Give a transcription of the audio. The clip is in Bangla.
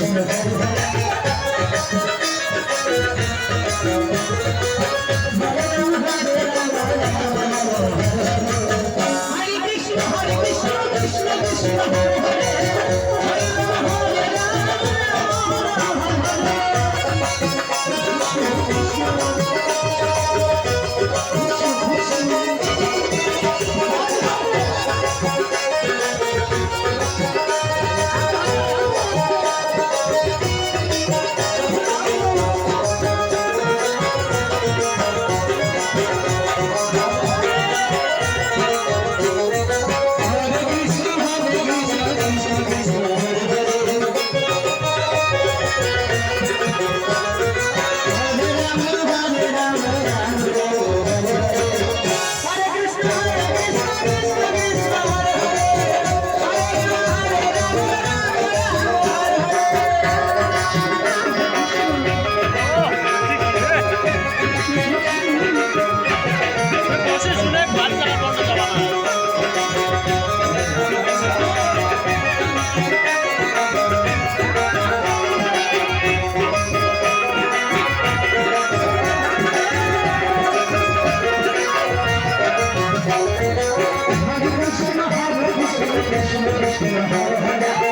Thank you. Krishna Krishna Har Har